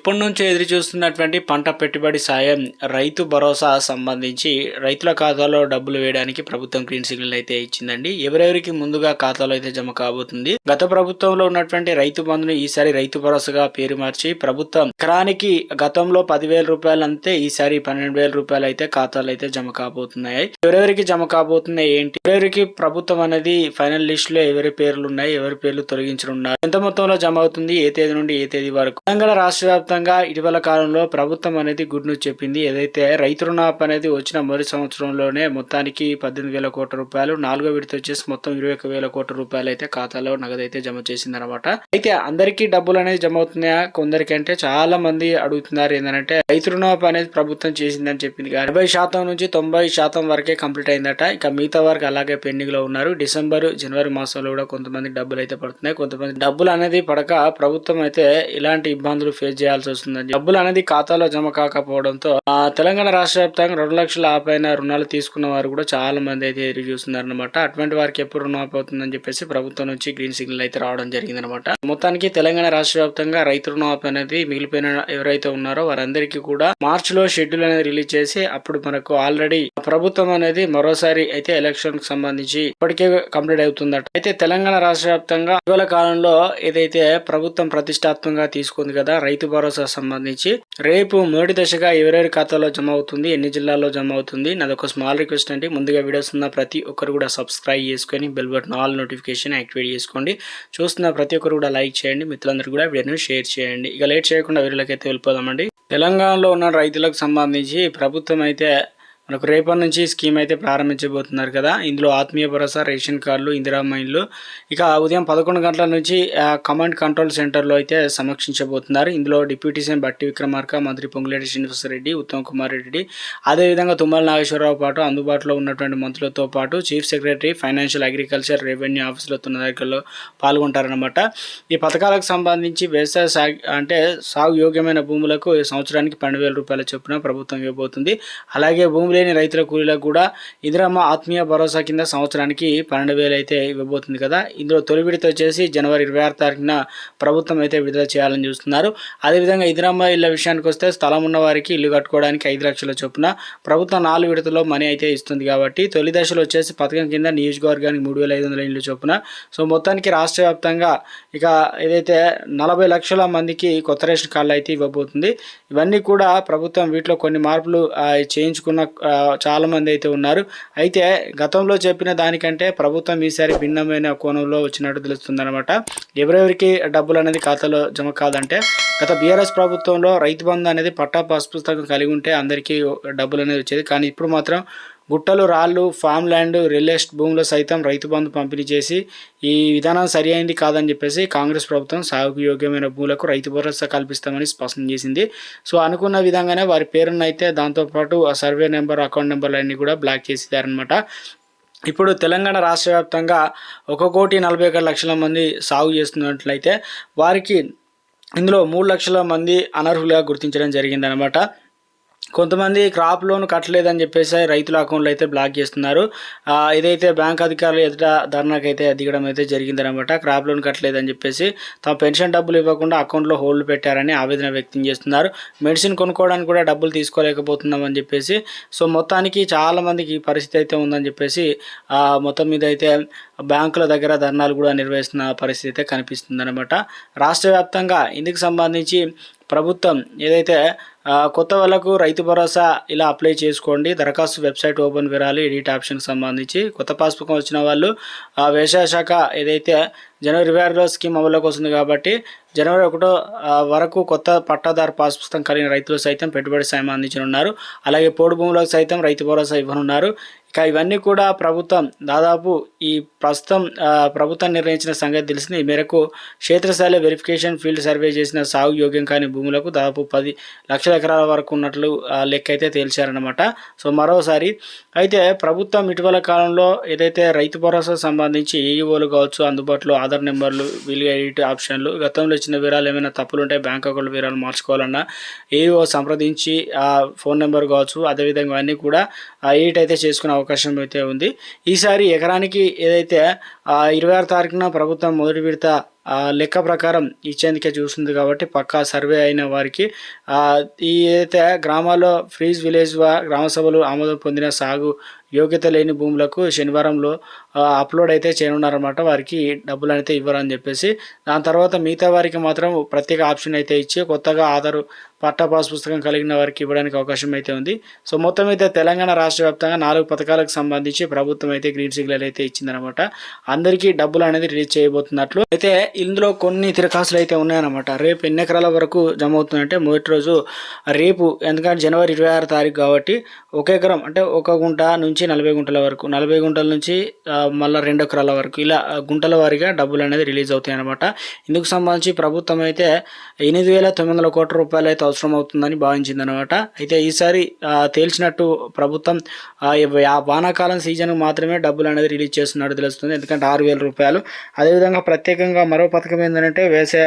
ఇప్పటి నుంచి ఎదురు చూస్తున్నటువంటి పంట పెట్టుబడి సాయం రైతు భరోసా సంబంధించి రైతుల ఖాతాలో డబ్బులు వేయడానికి ప్రభుత్వం గ్రీన్ సిగ్నల్ అయితే ఇచ్చిందండి. ఎవరెవరికి ముందుగా ఖాతాలో అయితే జమ కాబోతుంది? గత ప్రభుత్వంలో ఉన్నటువంటి రైతు బంధుని ఈసారి రైతు భరోసాగా పేరు మార్చి ప్రభుత్వం ఎకరానికి గతంలో పదివేల రూపాయలు అంతే ఈసారి పన్నెండు వేల రూపాయలు అయితే ఖాతాలో అయితే జమ కాబోతున్నాయి. ఎవరెవరికి జమ కాబోతున్నాయి ఏంటి? ఎవరెవరికి ప్రభుత్వం అనేది ఫైనల్ లిస్ట్లో ఎవరి పేర్లు ఉన్నాయి ఎవరి పేర్లు తొలగించనున్నారు ఎంత మొత్తంలో జమ అవుతుంది? ఏ తేదీ నుండి ఏ తేదీ వరకు? తెలంగాణ రాష్ట్ర వ్యాప్తంగా ఇటీవల కాలంలో ప్రభుత్వం అనేది గుడ్ న్యూస్ చెప్పింది. ఏదైతే రైతు రుణాప్ అనేది వచ్చిన మొదటి సంవత్సరంలోనే మొత్తానికి పద్దెనిమిది వేల కోట్ల రూపాయలు నాలుగో విడత వచ్చేసి మొత్తం ఇరవై ఒక వేల కోట్ల రూపాయలు అయితే ఖాతాలో నగదు అయితే జమ చేసింది అనమాట అయితే అందరికీ డబ్బులు అనేది జమ అవుతున్నాయా? కొందరికంటే చాలా మంది అడుగుతున్నారు ఏంటంటే రైతు రుణాప్ అనేది ప్రభుత్వం చేసిందని చెప్పింది. ఎనభై శాతం నుంచి తొంభై శాతం వరకే కంప్లీట్ అయిందట. ఇక మిగతా వరకు అలాగే పెండింగ్లో ఉన్నారు. డిసెంబర్ జనవరి మాసంలో కూడా కొంతమంది డబ్బులు అయితే పడుతున్నాయి. కొంతమంది డబ్బులు అనేది పడక ప్రభుత్వం అయితే ఇలాంటి ఇబ్బందులు ఫేస్ చేయాలి చెల్లించాల్సి వస్తుందని డబ్బులు అనేది ఖాతాలో జమ కాకపోవడంతో ఆ, తెలంగాణ రాష్ట్ర వ్యాప్తంగా రెండు లక్షల ఆపైన రుణాలు తీసుకున్న వారు కూడా చాలా మంది అయితే ఎదురు చూస్తున్నారనమాట అటువంటి వారికి ఎప్పుడు రుణం అవుతుందని చెప్పేసి ప్రభుత్వం నుంచి గ్రీన్ సిగ్నల్ అయితే రావడం జరిగిందనమాట మొత్తానికి తెలంగాణ రాష్ట్ర వ్యాప్తంగా రైతు రుణమాఫీ అనేది మిగిలిపోయిన ఎవరైతే ఉన్నారో వారందరికీ కూడా మార్చిలో షెడ్యూల్ అనేది రిలీజ్ చేసి అప్పుడు మనకు ఆల్రెడీ ప్రభుత్వం అనేది మరోసారి అయితే ఎలక్షన్కు సంబంధించి ఇప్పటికే కంప్లీట్ అవుతుందట. అయితే తెలంగాణ రాష్ట్ర వ్యాప్తంగా ఇటీవల కాలంలో ఏదైతే ప్రభుత్వం ప్రతిష్టాత్మకంగా తీసుకుంది కదా రైతు భరోసా సంబంధించి రేపు మొదటి దశగా ఎవరెవరి ఖాతాలో జమ అవుతుంది ఎన్ని జిల్లాల్లో జమ అవుతుంది నాది ఒక స్మాల్ రిక్వెస్ట్ అండి. ముందుగా వీడియోస్ ఉన్న ప్రతి ఒక్కరు కూడా సబ్స్క్రైబ్ చేసుకొని bell button all notification activate చేసుకోండి. చూస్తున్న ప్రతి ఒక్కరు కూడా లైక్ చేయండి. మిత్రులందరూ కూడా వీడియోని షేర్ చేయండి. ఇక లేట్ చేయకుండా వీరిలోకైతే వెళ్ళిపోదామండి. తెలంగాణలో ఉన్న రైతులకు సంబంధించి ప్రభుత్వం అయితే మనకు రేపటి నుంచి స్కీమ్ అయితే ప్రారంభించబోతున్నారు కదా. ఇందులో ఆత్మీయ భరోసా రేషన్ కార్డులు ఇందిరా మైన్లు. ఇక ఉదయం పదకొండు గంటల నుంచి కమాండ్ కంట్రోల్ సెంటర్లో అయితే సమీక్షించబోతున్నారు. ఇందులో డిప్యూటీ సీఎం బట్టి విక్రమార్క మంత్రి పొంగులేటి శ్రీనివాసరెడ్డి ఉత్తమ్ కుమార్ రెడ్డి. అదేవిధంగా తుమ్మల నాగేశ్వరరావు పాటు అందుబాటులో ఉన్నటువంటి మంత్రులతో పాటు chief secretary financial agriculture revenue ఆఫీసులతో దగ్గరలో పాల్గొంటారనమాట ఈ పథకాలకు సంబంధించి వ్యవసాయ సాగు అంటే సాగు యోగ్యమైన భూములకు సంవత్సరానికి పన్నెండు వేల రూపాయల చొప్పున ప్రభుత్వం ఇవ్వబోతుంది. అలాగే భూములు లేని రైతుల కూలీలకు కూడా ఇందిరమ్మ ఆత్మీయ భరోసా కింద సంవత్సరానికి పన్నెండు వేలు అయితే ఇవ్వబోతుంది కదా. ఇందులో తొలి విడత వచ్చేసి జనవరి ఇరవై ఆరు తారీఖున ప్రభుత్వం అయితే విడుదల చేయాలని చూస్తున్నారు. అదేవిధంగా ఇందిరమ్మ ఇళ్ళ విషయానికి వస్తే స్థలం ఉన్న వారికి ఇల్లు కట్టుకోవడానికి ఐదు లక్షల చొప్పున ప్రభుత్వం నాలుగు విడతలో మనీ అయితే ఇస్తుంది కాబట్టి తొలి దశలో వచ్చేసి పథకం కింద నియోజకవర్గానికి మూడు వేల ఐదు వందల ఇళ్ళు చొప్పున. సో మొత్తానికి రాష్ట్ర వ్యాప్తంగా ఇక ఏదైతే నలభై లక్షల మందికి కొత్త రేషన్ కార్డులు అయితే ఇవ్వబోతుంది. ఇవన్నీ కూడా ప్రభుత్వం వీటిలో కొన్ని మార్పులు చేయించుకున్న చాలామంది చాలా మంది అయితే ఉన్నారు. అయితే గతంలో చెప్పిన దానికంటే ప్రభుత్వం ఈసారి భిన్నమైన కోణంలో వచ్చినట్టు తెలుస్తుంది అనమాట ఎవరెవరికి డబ్బులు అనేది ఖాతాలో జమ కాదంటే గత బీఆర్ఎస్ ప్రభుత్వంలో రైతు బంధు అనేది పట్టా పాస్ పుస్తకం కలిగి ఉంటే అందరికీ డబ్బులు అనేది వచ్చేది. కానీ ఇప్పుడు మాత్రం గుట్టలు రాళ్ళు ఫామ్ ల్యాండ్ రియల్ ఎస్టేట్ భూములు సైతం రైతు బంధు పంపిణీ చేసి ఈ విధానం సరి అయింది కాదని చెప్పేసి కాంగ్రెస్ ప్రభుత్వం సాగుకు యోగ్యమైన భూములకు రైతు భరోసా కల్పిస్తామని స్పష్టం చేసింది. సో అనుకున్న విధంగానే వారి పేరును అయితే దాంతోపాటు ఆ సర్వే నెంబర్ అకౌంట్ నెంబర్లన్నీ కూడా బ్లాక్ చేసేదారనమాట ఇప్పుడు తెలంగాణ రాష్ట్ర వ్యాప్తంగా ఒక కోటి నలభై ఒక లక్షల మంది సాగు చేస్తున్నట్లయితే వారికి ఇందులో మూడు లక్షల మంది అనర్హులుగా గుర్తించడం జరిగిందనమాట కొంతమంది క్రాప్ లోన్ కట్టలేదని చెప్పేసి రైతుల అకౌంట్లు అయితే బ్లాక్ చేస్తున్నారు. ఇదైతే బ్యాంక్ అధికారులు ఎదుట ధర్నాకి అయితే దిగడం అయితే జరిగిందనమాట. క్రాప్ లోన్ కట్టలేదని చెప్పేసి తమ పెన్షన్ డబ్బులు ఇవ్వకుండా అకౌంట్లో హోల్డ్ పెట్టారని ఆవేదన వ్యక్తం చేస్తున్నారు. మెడిసిన్ కొనుక్కోవడానికి కూడా డబ్బులు తీసుకోలేకపోతున్నామని చెప్పేసి సో మొత్తానికి చాలామందికి ఈ పరిస్థితి అయితే ఉందని చెప్పేసి మొత్తం మీద అయితే బ్యాంకుల దగ్గర ధర్నాలు కూడా నిర్వహిస్తున్న పరిస్థితి అయితే కనిపిస్తుంది అనమాట రాష్ట్ర వ్యాప్తంగా ఇందుకు సంబంధించి ప్రభుత్వం ఏదైతే కొత్త వాళ్ళకు రైతు భరోసా ఇలా అప్లై చేసుకోండి. దరఖాస్తు వెబ్సైట్ ఓపెన్ విరాలి. ఎడిట్ ఆప్షన్కి సంబంధించి కొత్త పాస్ పుస్తకం వచ్చిన వాళ్ళు ఆ, వ్యవసాయ శాఖ ఏదైతే జనవరి ఇరవై ఆరులో స్కీమ్ అమల్లోకి వస్తుంది కాబట్టి జనవరి ఒకటో వరకు కొత్త పట్టాదారు పాస్ పుస్తకం కలిగిన రైతులు సైతం పెట్టుబడి సాయం అందించనున్నారు. అలాగే పోడు భూములకు సైతం రైతు భరోసా ఇవ్వనున్నారు. ఇక ఇవన్నీ కూడా ప్రభుత్వం దాదాపు ఈ ప్రస్తుతం ప్రభుత్వం నిర్ణయించిన సంగతి తెలిసింది. ఈ మేరకు క్షేత్రస్థాయిలో వెరిఫికేషన్ ఫీల్డ్ సర్వే చేసిన సాగు యోగ్యం కాని భూములకు దాదాపు పది లక్షల ఎకరాల వరకు ఉన్నట్లు ఆ, లెక్క అయితే తేల్చారనమాట సో మరోసారి అయితే ప్రభుత్వం ఇటీవల కాలంలో ఏదైతే రైతు భరోసా సంబంధించి ఏఈఓలు కావచ్చు అందుబాటులో ఆధార్ నెంబర్లు వీలు ఎడిట్ ఆప్షన్లు గతంలో ఇచ్చిన వివరాలు ఏమైనా తప్పులు ఉంటే బ్యాంక్ అకౌంట్ వివరాలు మార్చుకోవాలన్నా ఏఈఓ సంప్రదించి ఫోన్ నెంబర్ కావచ్చు అదేవిధంగా అన్నీ కూడా ఎడిట్ అయితే చేసుకునే అవకాశం అయితే ఉంది. ఈసారి ఎకరానికి ఏదైతే ఇరవై ఆరు తారీఖున ప్రభుత్వం మొదటి విడత లెక్క ప్రకారం ఇచ్చేందుకే చూస్తుంది కాబట్టి పక్కా సర్వే అయిన వారికి ఈ ఏదైతే గ్రామాల్లో ఫ్రీజ్ విలేజ్ గ్రామ సభలు ఆమోదం పొందిన సాగు యోగ్యత లేని భూములకు శనివారంలో అప్లోడ్ అయితే చేయనున్నారన్నమాట. వారికి డబ్బులు అయితే ఇవ్వరని చెప్పేసి. దాని తర్వాత మిగతా వారికి మాత్రం ప్రత్యేక ఆప్షన్ అయితే ఇచ్చి కొత్తగా ఆధార్ పట్టా పాస్ పుస్తకం కలిగిన వారికి ఇవ్వడానికి అవకాశం అయితే ఉంది. సో మొత్తం అయితే తెలంగాణ రాష్ట్ర వ్యాప్తంగా నాలుగు పథకాలకు సంబంధించి ప్రభుత్వం అయితే గ్రీన్ సిగ్నల్ అయితే ఇచ్చిందనమాట అందరికీ డబ్బులు అనేది రిలీజ్ చేయబోతున్నట్లు. అయితే ఇందులో కొన్ని తిరకాసులు అయితే ఉన్నాయన్నమాట. రేపు ఎన్ని ఎకరాల వరకు జమ అవుతుందంటే మొదటి రోజు రేపు ఎందుకంటే జనవరి ఇరవై ఆరు తారీఖు కాబట్టి ఒక ఎకరం అంటే ఒక గుంట నుంచి నలభై గుంటల వరకు. నలభై గుంటల నుంచి మళ్ళీ రెండు ఎకరాల వరకు. ఇలా గుంటల వారీగా డబ్బులు అనేది రిలీజ్ అవుతాయి అనమాట ఇందుకు సంబంధించి ప్రభుత్వం అయితే ఎనిమిది వేల తొమ్మిది వందల కోట్ల రూపాయలు అయితే అవసరం అవుతుందని భావించింది అనమాట అయితే ఈసారి తేల్చినట్టు ప్రభుత్వం వానాకాలం సీజన్ మాత్రమే డబ్బులు అనేది రిలీజ్ చేస్తున్నట్టు తెలుస్తుంది. ఎందుకంటే ఆరు వేల రూపాయలు. అదేవిధంగా ప్రత్యేకంగా మరో పథకం ఏంటంటే వేసే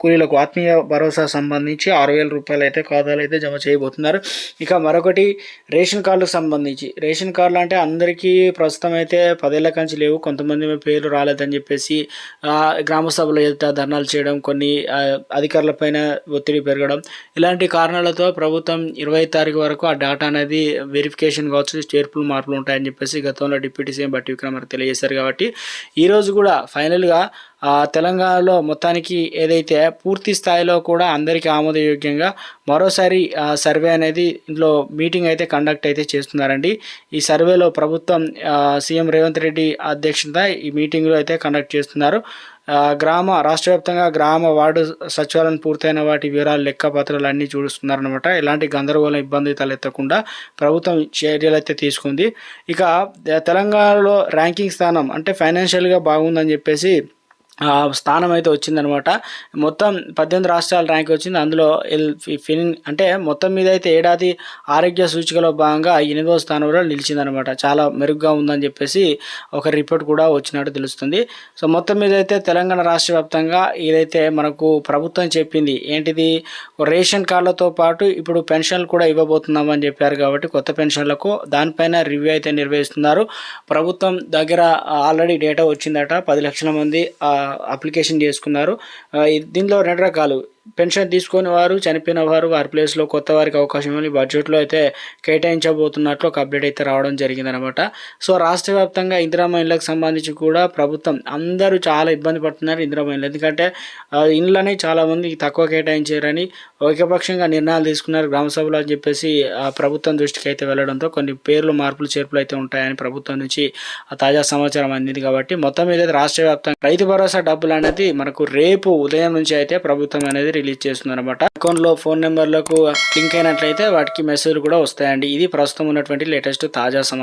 కూలీలకు ఆత్మీయ భరోసా సంబంధించి ఆరు వేల రూపాయలు అయితే ఖాతాలు అయితే జమ చేయబోతున్నారు. ఇక మరొకటి రేషన్ కార్డుకు సంబంధించి. రేషన్ కార్డులు అంటే అందరికీ ప్రస్తుతం అయితే పదేళ్ళ కంచి లేవు. కొంతమంది పేర్లు రాలేదని చెప్పేసి గ్రామ సభలో ఎదుట ధర్నాలు చేయడం కొన్ని అధికారులపైన ఒత్తిడి పెరగడం. ఇలాంటి కారణాలతో ప్రభుత్వం ఇరవై తారీఖు వరకు ఆ డేటా అనేది వెరిఫికేషన్ కావచ్చు చేర్పులు మార్పులు ఉంటాయని చెప్పేసి గతంలో డిప్యూటీ సీఎం బట్టి విక్రమార్క తెలియజేశారు కాబట్టి ఈరోజు కూడా ఫైనల్గా తెలంగాణలో మొత్తానికి ఏదైతే పూర్తి స్థాయిలో కూడా అందరికీ ఆమోదయోగ్యంగా మరోసారి సర్వే అనేది ఇందులో మీటింగ్ అయితే కండక్ట్ అయితే చేస్తున్నారండి. ఈ సర్వేలో ప్రభుత్వం సీఎం రేవంత్ రెడ్డి అధ్యక్షత ఈ మీటింగ్లో అయితే కండక్ట్ చేస్తున్నారు. గ్రామ రాష్ట్ర వ్యాప్తంగా గ్రామ వార్డు సచివాలయం పూర్తయిన వాటి వివరాలు లెక్క పత్రాలు అన్నీ చూస్తున్నారనమాట ఎలాంటి గందరగోళం ఇబ్బంది తలెత్తకుండా ప్రభుత్వం చర్యలు అయితే తీసుకుంది. ఇక తెలంగాణలో ర్యాంకింగ్ స్థానం అంటే ఫైనాన్షియల్గా బాగుందని చెప్పేసి స్థానం అయితే వచ్చిందనమాట. మొత్తం పద్దెనిమిది రాష్ట్రాల ర్యాంక్ వచ్చింది. అందులో ఎల్ ఫిన్ అంటే మొత్తం మీద అయితే ఏడాది ఆరోగ్య సూచికలో భాగంగా ఎనిమిదవ స్థానంలో నిలిచిందనమాట. చాలా మెరుగ్గా ఉందని చెప్పేసి ఒక రిపోర్ట్ కూడా వచ్చినట్టు తెలుస్తుంది. సో మొత్తం మీద అయితే తెలంగాణ రాష్ట్ర వ్యాప్తంగా ఏదైతే మనకు ప్రభుత్వం చెప్పింది ఏంటిది? రేషన్ కార్డులతో పాటు ఇప్పుడు పెన్షన్లు కూడా ఇవ్వబోతున్నామని చెప్పారు కాబట్టి కొత్త పెన్షన్లకు దానిపైన రివ్యూ అయితే నిర్వహిస్తున్నారు. ప్రభుత్వం దగ్గర ఆల్రెడీ డేటా వచ్చిందట. పది లక్షల మంది అప్లికేషన్ చేసుకున్నారు. దీనిలో రెండు రకాలు పెన్షన్ తీసుకొని వారు చనిపోయిన వారు వారి ప్లేస్లో కొత్త వారికి అవకాశం ఇవ్వాలి. బడ్జెట్లో అయితే కేటాయించబోతున్నట్లు ఒక అప్డేట్ అయితే రావడం జరిగిందనమాట సో రాష్ట్ర వ్యాప్తంగా ఇందిరా మహిళలకు సంబంధించి కూడా ప్రభుత్వం అందరూ చాలా ఇబ్బంది పడుతున్నారు ఇందిరా మహిళలు ఎందుకంటే ఇండ్లనే చాలామంది తక్కువ కేటాయించారని ఏకపక్షంగా నిర్ణయాలు తీసుకున్నారు గ్రామ సభలో అని చెప్పేసి ప్రభుత్వం దృష్టికి అయితే వెళ్ళడంతో కొన్ని పేర్లు మార్పులు చేర్పులు అయితే ఉంటాయని ప్రభుత్వం నుంచి తాజా సమాచారం అందింది కాబట్టి మొత్తం మీద అయితే రాష్ట్ర వ్యాప్తంగా రైతు భరోసా డబ్బులు అనేది మనకు రేపు ఉదయం నుంచి అయితే ప్రభుత్వం అనేది రిలీజ్ చేస్తుంది అకౌంట్ అకౌంట్లో ఫోన్ నెంబర్లకు లింక్ అయినట్లయితే వాటికి మెసేజ్ కూడా వస్తాయండి. ఇది ప్రస్తుతం ఉన్నటువంటి లేటెస్ట్ తాజా సమాచారం.